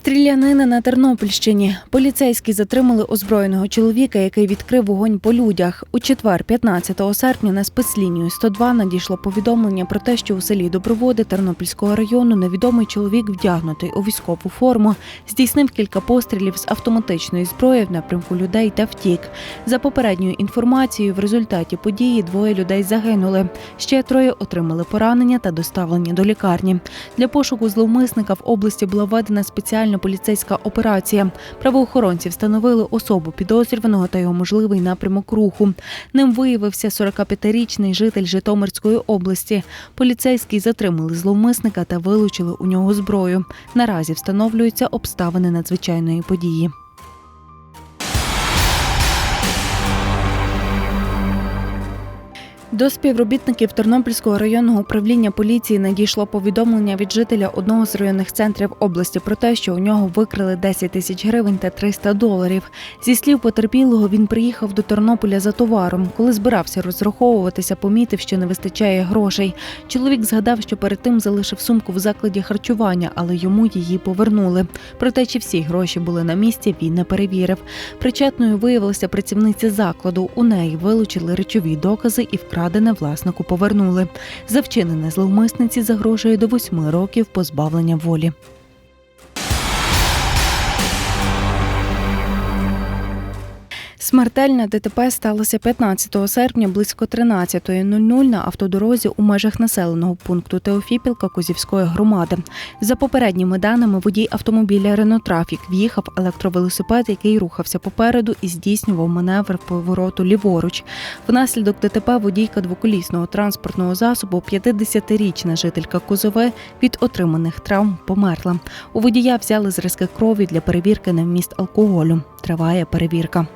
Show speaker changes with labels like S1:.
S1: Стрілянина на Тернопільщині. Поліцейські затримали озброєного чоловіка, який відкрив вогонь по людях. У четвер, 15 серпня, на спецлінію 102 надійшло повідомлення про те, що у селі Доброводи Тернопільського району невідомий чоловік, вдягнутий у військову форму, здійснив кілька пострілів з автоматичної зброї в напрямку людей та втік. За попередньою інформацією, в результаті події двоє людей загинули. Ще троє отримали поранення та доставлені до лікарні. Для пошуку зловмисника в області була введена спеціальна поліцейська операція. Правоохоронці встановили особу підозрюваного та його можливий напрямок руху. Ним виявився 45-річний житель Житомирської області. Поліцейські затримали зловмисника та вилучили у нього зброю. Наразі встановлюються обставини надзвичайної події. До співробітників Тернопільського районного управління поліції надійшло повідомлення від жителя одного з районних центрів області про те, що у нього викрили 10 тисяч гривень та 300 доларів. Зі слів потерпілого, він приїхав до Тернополя за товаром. Коли збирався розраховуватися, помітив, що не вистачає грошей. Чоловік згадав, що перед тим залишив сумку в закладі харчування, але йому її повернули. Проте, чи всі гроші були на місці, він не перевірив. Причетною виявилася працівниця закладу. У неї вилучили речові докази і вкрадене власнику повернули. За вчинене зловмисниці загрожує до восьми років позбавлення волі. Смертельне ДТП сталося 15 серпня близько 13.00 на автодорозі у межах населеного пункту Теофіпілка Козівської громади. За попередніми даними, водій автомобіля Рено Трафік в'їхав електровелосипед, який рухався попереду і здійснював маневр повороту ліворуч. Внаслідок ДТП водійка двоколісного транспортного засобу, 50-річна жителька Козове, від отриманих травм померла. У водія взяли зразки крові для перевірки на вміст алкоголю. Триває перевірка.